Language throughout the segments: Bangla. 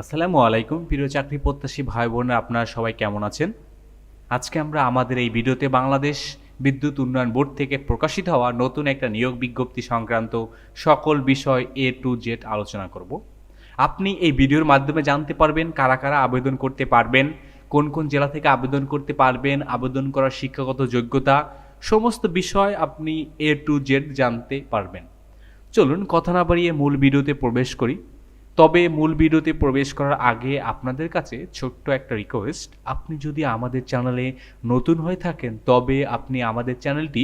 আসসালামু আলাইকুম, প্রিয় চাকরি প্রত্যাশী ভাই বোনেরা আপনারা সবাই কেমন আছেন? আজকে আমরা আমাদের এই ভিডিওতে বাংলাদেশ বিদ্যুৎ উন্নয়ন বোর্ড থেকে প্রকাশিত হওয়া নতুন একটা নিয়োগ বিজ্ঞপ্তি সংক্রান্ত সকল বিষয় এ টু জেড আলোচনা করব। আপনি এই ভিডিওর মাধ্যমে জানতে পারবেন কারা কারা আবেদন করতে পারবেন, কোন কোন জেলা থেকে আবেদন করতে পারবেন, আবেদন করার শিক্ষাগত যোগ্যতা, সমস্ত বিষয় আপনি এ টু জেড জানতে পারবেন। চলুন, কথা না বাড়িয়ে মূল ভিডিওতে প্রবেশ করি। তবে মূল ভিডিওতে প্রবেশ করার আগে আপনাদের কাছে ছোট্ট একটা রিকোয়েস্ট আপনি যদি আমাদের চ্যানেলে নতুন হয়ে থাকেন, তবে আপনি আমাদের চ্যানেলটি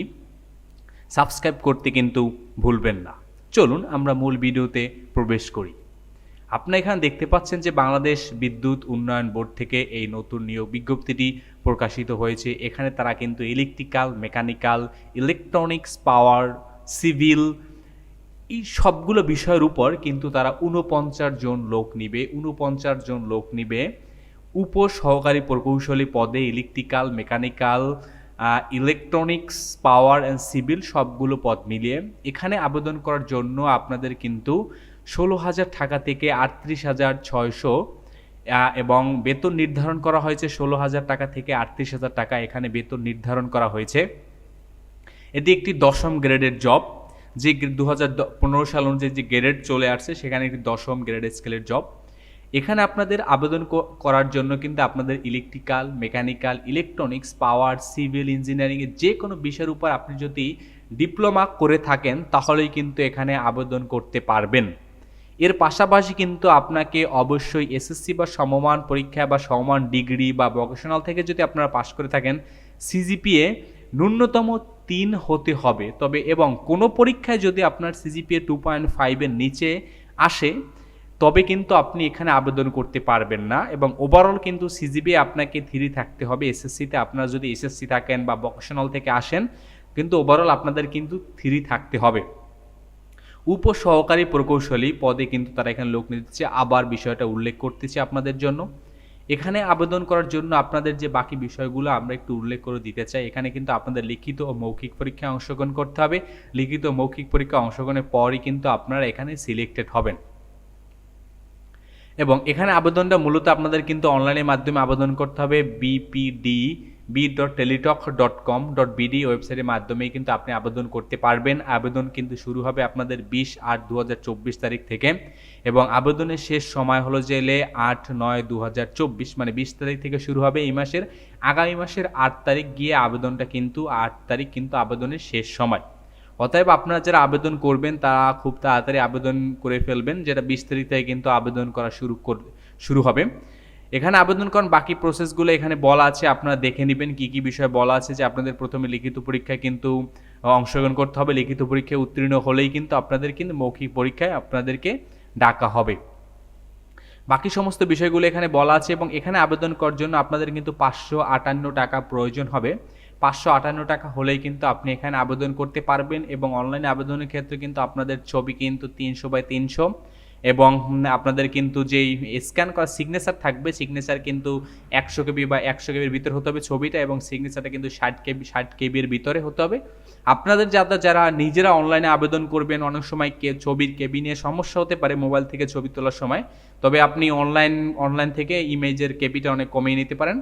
সাবস্ক্রাইব করতে কিন্তু ভুলবেন না। চলুন আমরা মূল ভিডিওতে প্রবেশ করি। আপনারা এখানে দেখতে পাচ্ছেন যে বাংলাদেশ বিদ্যুৎ উন্নয়ন বোর্ড থেকে এই নতুন নিয়োগ বিজ্ঞপ্তিটি প্রকাশিত হয়েছে। এখানে তারা কিন্তু electrical mechanical electronics power civil এই সবগুলো বিষয়ের উপর কিন্তু তারা উনপঞ্চাশ জন লোক নিবে উনপঞ্চাশ জন লোক নিবে। উপ সহকারী প্রকৌশলী পদে electrical, mechanical electronics, power and civil সবগুলো পদ মিলিয়ে এখানে আবেদন করার জন্য আপনাদের কিন্তু ষোলো হাজার টাকা থেকে আটত্রিশ হাজার ছয়শো এবং বেতন নির্ধারণ করা হয়েছে ষোলো হাজার টাকা থেকে আটত্রিশ হাজার টাকা। এখানে বেতন নির্ধারণ করা হয়েছে। এটি একটি দশম গ্রেডের জব। যে দু হাজার পনেরো সাল অনুযায়ী যে গ্রেড চলে আসছে, সেখানে একটি দশম গ্রেডের স্কেলের জব এখানে আপনাদের আবেদন করার জন্য কিন্তু আপনাদের electrical mechanical electronics power civil ইঞ্জিনিয়ারিংয়ের যে কোনো বিষয়ের উপর আপনি যদি ডিপ্লোমা করে থাকেন, তাহলেই কিন্তু এখানে আবেদন করতে পারবেন। এর পাশাপাশি কিন্তু আপনাকে অবশ্যই এসএসসি বা সমমান পরীক্ষা বা সমমান ডিগ্রি বা ভোকেশনাল থেকে যদি আপনারা পাশ করে থাকেন সিজিপিএ ন্যূনতম তিন হতে হবে। তবে এবং কোনো পরীক্ষায় যদি আপনার সিজিপিএ টু পয়েন্ট ফাইভের নিচে আসে, তবে কিন্তু আপনি এখানে আবেদন করতে পারবেন না এবং ওভারঅল কিন্তু সিজিপি আপনাকে থ্রি থাকতে হবে। এসএসসিতে আপনারা যদি এসএসসি থাকেন বা ভোকেশনাল থেকে আসেন, কিন্তু ওভারঅল আপনাদের কিন্তু থ্রি থাকতে হবে। উপ সহকারী প্রকৌশলী পদে কিন্তু তারা এখানে লোক নিচ্ছে আবার বিষয়টা উল্লেখ করতেছি আপনাদের জন্য। এখানে আবেদন করার জন্য আপনাদের যে বাকি বিষয়গুলো আমরা একটু উল্লেখ করে দিতে চাই, এখানে কিন্তু আপনাদের লিখিত ও মৌখিক পরীক্ষায় অংশগ্রহণ করতে হবে। লিখিত মৌখিক পরীক্ষা অংশগ্রহণের পরই কিন্তু আপনারা এখানে সিলেক্টেড হবেন। এবং এখানে আবেদনটা মূলত আপনাদের কিন্তু অনলাইনের মাধ্যমে আবেদন করতে হবে। BPD B dot Teletalk dot com dot BD ওয়েবসাইটের মাধ্যমেই কিন্তু আপনি আবেদন করতে পারবেন। আবেদন কিন্তু শুরু হবে আপনাদের বিশ আট দু তারিখ থেকে এবং আবেদনের শেষ সময় হলো জেলে আট নয় দু মানে বিশ তারিখ থেকে শুরু হবে এই মাসের। আগামী মাসের আট তারিখ গিয়ে আবেদনটা কিন্তু আট তারিখ কিন্তু আবেদনের শেষ সময়। অতএব আপনারা যারা আবেদন করবেন, তারা খুব তাড়াতাড়ি আবেদন করে ফেলবেন, যেটা বিশ তারিখ থেকে কিন্তু আবেদন করা শুরু শুরু হবে। এখানে আবেদন করার বাকি প্রসেসগুলো এখানে বলা আছে, আপনারা দেখে নেবেন কি কি বিষয় বলা আছে যে আপনাদের প্রথমে লিখিত পরীক্ষায় কিন্তু অংশগ্রহণ করতে হবে, লিখিত পরীক্ষায় উত্তীর্ণ হলেই কিন্তু আপনাদের কিন্তু মৌখিক পরীক্ষায় আপনাদেরকে ডাকা হবে। বাকি সমস্ত বিষয়গুলো এখানে বলা আছে এবং এখানে আবেদন করার জন্য আপনাদের কিন্তু পাঁচশো আটান্ন টাকা প্রয়োজন হবে। পাঁচশো আটান্ন টাকা হলেই কিন্তু আপনি এখানে আবেদন করতে পারবেন এবং অনলাইনে আবেদনের ক্ষেত্রে কিন্তু আপনাদের ছবি কিন্তু তিনশো বাই তিনশো এবং আপনাদের কিন্তু যেই স্ক্যান করা সিগনেচার থাকবে সিগনেচার কিন্তু একশো কেবি বা একশো কেবির ভিতরে হতে হবে ছবিটা এবং সিগনেচারটা কিন্তু ষাট কেবি, ষাট কেবির ভিতরে হতে হবে। আপনাদের যারা যারা নিজেরা অনলাইনে আবেদন করবেন, অনেক সময় কে ছবির কেবি নিয়ে সমস্যা হতে পারে মোবাইল থেকে ছবি তোলার সময়, তবে আপনি অনলাইন অনলাইন থেকে ইমেজের কেবিটা অনেক কমিয়ে নিতে পারেন।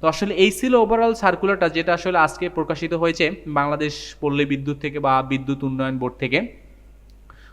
তো আসলে এই ছিল ওভারঅল সার্কুলারটা যেটা আসলে আজকে প্রকাশিত হয়েছে বাংলাদেশ পল্লী বিদ্যুৎ থেকে বা বিদ্যুৎ উন্নয়ন বোর্ড থেকে।